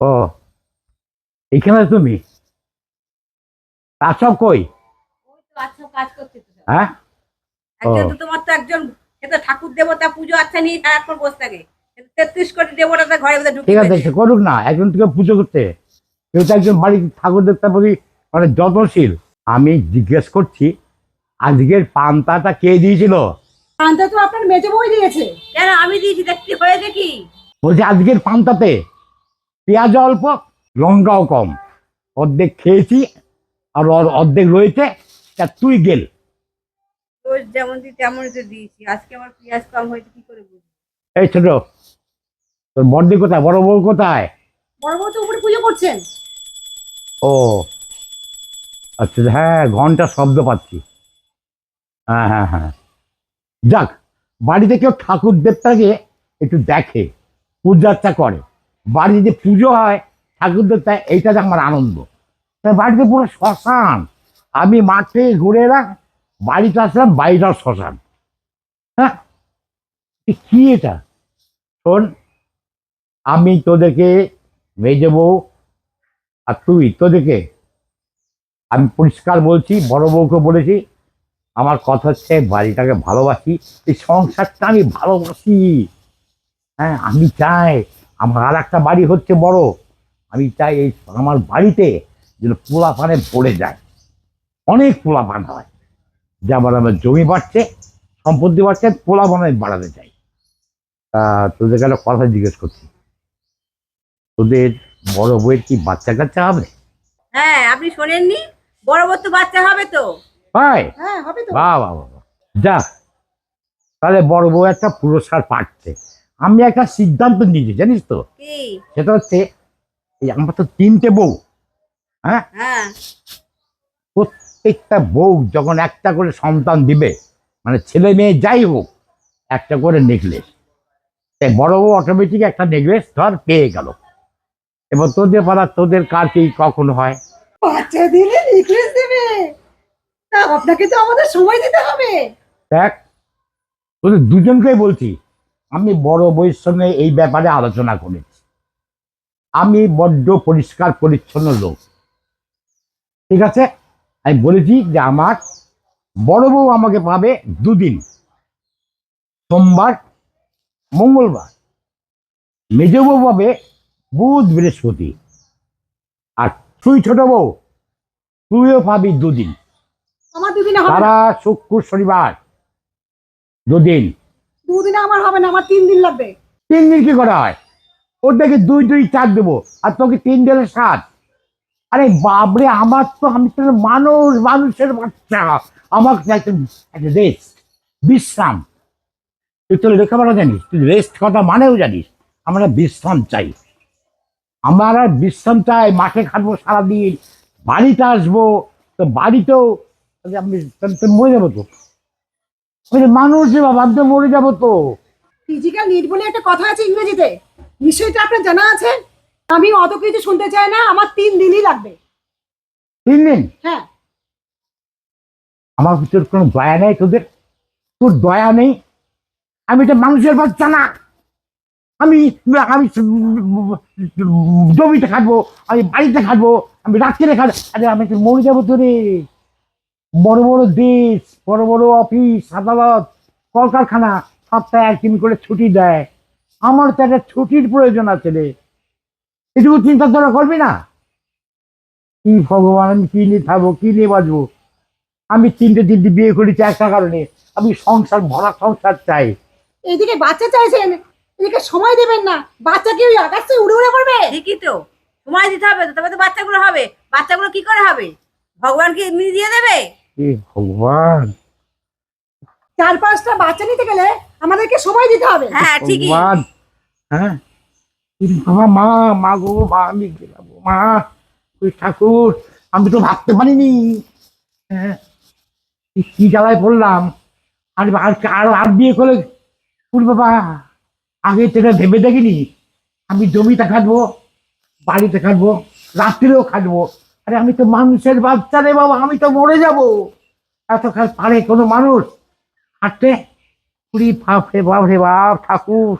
ও। এইখানে তুমি? সব কই? আচ্ছা। হ্যাঁ? তোমার তো একজন সে ঠাকুর দেবতা পুজো আচ্ছা নিয়ে সারাক্ষণ বসে থাকে। তেত্রিশ কোটি দেবতা ঘরে ঠিক আছে করুক না একজন থেকে পুজো করতে। কেউ তো একজন বাড়ি ঠাকুর মানে যত্নশীল। আমি জিজ্ঞেস করছি আজকের পান্তাটা কে দিয়েছিল? পান্তা তো আপনার মেজে বই দিয়েছে। কেন আমি দিয়েছি? দেখ হয়েছে কি? বলছি আজকের পান্তাতে। পেঁয়াজ অল্প লঙ্কাও কম। অর্ধেক খেয়েছি আর অর্ধেক রয়েছে তা তুই গেল। যেমন দিই তেমনই তো দিয়েছি। আজকে আমার পেঁয়াজ কম হয়েছে কি করে বুঝব? এই ছোট তোর বর্দি কোথায়? বড় বউ কোথায়? বড় বড় তো উপরে পুজো করছেন। ও আচ্ছা হ্যাঁ ঘণ্টা শব্দ পাচ্ছি। হ্যাঁ হ্যাঁ হ্যাঁ। যাক বাড়িতে কেউ ঠাকুর দেবতাকে একটু দেখে পূজার্চা করে। বাড়িতে যে পুজো হয় ঠাকুর দেবতা এইটাতে আমার আনন্দ। তা বাড়িতে পুরো শ্মশান। আমি মাঠে ঘুরে এলাম, বাড়িতে আসলাম, বাড়িটাও শ্মশান। হ্যাঁ? কি এটা? শোন, আমি তোদেরকে মেজে বউ আর তুই তোদেরকে আমি পরিষ্কার বলছি, বড় বউকে বলেছি, আমার কথা হচ্ছে বাড়িটাকে ভালোবাসি, এই সংসারটা আমি ভালোবাসি। হ্যাঁ আমি চাই আমার আর একটা বাড়ি হচ্ছে বড়। আমি চাই এই আমার বাড়িতে যেন পোলা পানে পড়ে যায়। অনেক পোলা পান হয় যেমন আমার জমি বাড়ছে সম্পত্তি বাড়ছে পোলা পানে বাড়াতে চাই। তা তোদেরকে একটা কথা জিজ্ঞেস করছি। তোদের বড় বউয়ের কি বাচ্চা কাচ্চা হবে? হ্যাঁ আপনি শোনেননি? বড় বড় তো বাচ্চা হবে তো। হয়? হ্যাঁ হবে তো। বাহ বাহ বাহ। যা তাহলে বড় বউ একটা পুরস্কার পাচ্ছে। আমি একটা সিদ্ধান্ত নিয়েছি জানিস তো? সেটা হচ্ছে এই আমার তো তিনটে বউ হ্যাঁ? হ্যাঁ। প্রত্যেকটা বউ যখন একটা করে সন্তান দিবে মানে ছেলে মেয়ে যাই হোক একটা করে নেকলেস তাই বড় বউ অটোমেটিক একটা নেকলেস ধর পেয়ে গেল। এবার তোদের পাড়া তোদের কার কি কখন হয়? বাচ্চা দিলে নেকলেস দেবে। তা আপনাকে তো আমাদের সময় দিতে হবে। দেখ তোদের দুজনকেই বলছি আমি বড় বইয়ের সঙ্গে এই ব্যাপারে আলোচনা করেছি। আমি বড্ড পরিষ্কার পরিচ্ছন্ন লোক। ঠিক আছে? আমি বলেছি যে আমার বড় বউ আমাকে পাবে দুদিন। সোমবার মঙ্গলবার। মেজ বউ পাবে বুধ বৃহস্পতি। আর তুই ছোট বউ তুইও পাবি দুদিন। তারা শুক্র শনিবার দুদিন। দুদিনে আমার হবে না, আমার তিন দিন লাগবে। তিন দিন কি করা হয়? ওর দেখে দুই দুই, চার দেবো, আর তোকে তিন দিলে সাত। আরে বাবরে আমার তো আমি তো মানুষ, মানুষের বাচ্চা। আমার চাইতে রেস্ট বিশ্রাম। তুই তো লেখাপড়া জানিস, তুই রেস্ট কথা মানেও জানিস। আমরা বিশ্রাম চাই। আমার আর বিশ্রাম চাই, মাঠে খাটবো সারাদিন, বাড়িতে আসব, তো বাড়িতেও আমি মরে যাব তো। মানুষ যে বাবা আমি মরে যাব তো। ফিজিক্যাল নিড বলে একটা কথা আছে ইংরেজিতে। নিশ্চয়ই আপনার জানা আছে? আমি অত কিছু শুনতে চাই না আমার তিন দিনই লাগবে। তিন দিন? হ্যাঁ। আমার ভিতর কোনো দয়া নেই তোদের? তোর দয়া নেই? আমি তো মানুষের বাচ্চা না আমি আমি জমিতে খাটবো আমি বাড়িতে খাটবো আমি রাত্রে খাটবো আরে আমি তো মরে যাব তো রে বড় বড় দেশ বড় বড় অফিস আদালত কলকারখানা সপ্তাহে একদিন করে ছুটি দেয়। আমার তো একটা ছুটির প্রয়োজন আছে রে। এটুকু চিন্তা তোরা করবি না? কি ভগবান আমি কি নিয়ে থাকব কি নিয়ে বাঁচবো? আমি তিনটে তিনটে বিয়ে করেছি একটা কারণে। আমি সংসার ভরা সংসার চাই। এইদিকে বাচ্চা চাইছেন এদিকে সময় দেবেন না। বাচ্চা কি ওই আকাশ উড়ে উড়ে পড়বে? ঠিকই তো। সময় দিতে হবে তো তবে তো বাচ্চাগুলো হবে। বাচ্চাগুলো কি করে হবে? ভগবান কি এমনি দিয়ে দেবে? এ ভগবান। চার পাঁচটা বাচ্চা নিতে গেলে আমাদেরকে সময় দিতে হবে। হ্যাঁ ঠিকই। ভগবান হ্যাঁ? বাবা মা মা গো মা আমি গেলাম গো, মা। ওই ঠাকুর আমি তো ভাবতে পারিনি। হ্যাঁ? কি জ্বালায় পড়লাম? আর আর আর আর বিয়ে করে পুর বাবা আগে সেটা ভেবে দেখিনি। আমি জমিতে খাটবো বাড়িতে খাটবো রাত্রিরেও খাটবো। আরে আমি তো মানুষের বাচ্চা রে বাবা, আমি তো মরে যাব। এত কাল পারে কোনো মানুষ হাঁটতে? পুরি বাপ রে বাপ রে বাপ, ঠাকুর।